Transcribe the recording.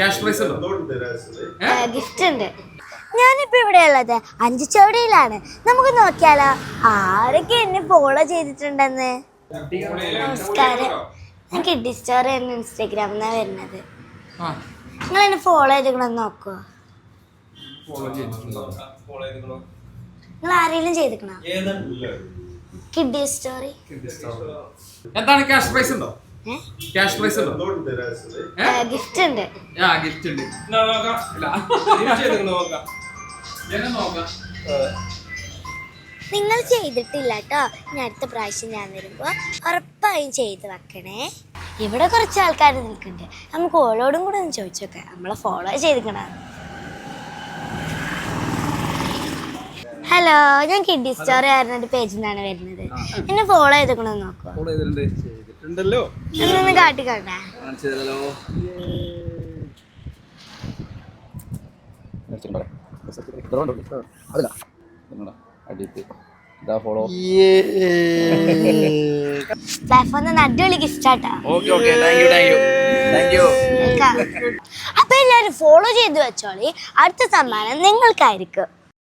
Cash prize ഉണ്ടോ? Gift ഉണ്ട്. ഞാനിപ്പോ ഇവിടെ ഉള്ളത് അഞ്ചു ചുവടിയിലാണ് നമുക്ക് നോക്കിയാലോ ആരൊക്കെ എന്നെ ഫോളോ ചെയ്തിട്ടുണ്ടെന്ന്? നമസ്കാരം. ഞാൻ കിഡി സ്റ്റോറി എന്ന ഇൻസ്റ്റാഗ്രാമിൽ നിന്നാണ് വരുന്നത്. നിങ്ങൾ എന്നെ ഫോളോ ചെയ്തിക്കണമെന്ന് നോക്കുവോ? ചെയ്തിട്ടുണ്ടോ? നിങ്ങൾ ആരെങ്കിലും ചെയ്തിക്കണോ കിഡി സ്റ്റോറി എന്താണ് ക്യാഷ് പ്രൈസ് ഉണ്ടോ? ക്യാഷ് പ്രൈസ് ഉണ്ടോ? ഗിഫ്റ്റ് ഉണ്ട് ആ ഗിഫ്റ്റ് ഉണ്ട്. ഇല്ല. എന്നെ നോക്കാം? നിങ്ങൾ ചെയ്തിട്ടില്ല കേട്ടോ ഞാൻ അടുത്ത പ്രാവശ്യം ഞാൻ വരുമ്പോ ഉറപ്പായും ചെയ്ത് വെക്കണേ. ഇവിടെ കുറച്ച് ആൾക്കാർ നിൽക്കുന്നുണ്ട്. നമുക്ക് ഓളോടും കൂടെ ഒന്ന് ചോദിച്ചോക്കെ. നമ്മളെ ഫോളോ ചെയ്തിക്കണ ഹലോ ഞാൻ കിഡ്നി സ്റ്റോറി ആയിരുന്ന ഒരു പേജിൽ നിന്നാണ് വരുന്നത്. എന്നെ ഫോളോ ചെയ്തിക്കണമെന്ന് നോക്കുക ഫോളോ ചെയ്തിട്ടുണ്ട്. ചെയ്തിട്ടുണ്ടല്ലോ. എന്നൊന്ന് അടിയിട്ട്. ഇതാ ഫോളോ ലൈഫ് അടിപൊളി ഗിഫ്റ്റ് ആട്ടാ. Okay okay thank you thank you thank you അപ്പൊ എല്ലാരും ഫോളോ ചെയ്ത് വെച്ചോളി. അടുത്ത സമ്മാനം നിങ്ങൾക്കായിരിക്കും.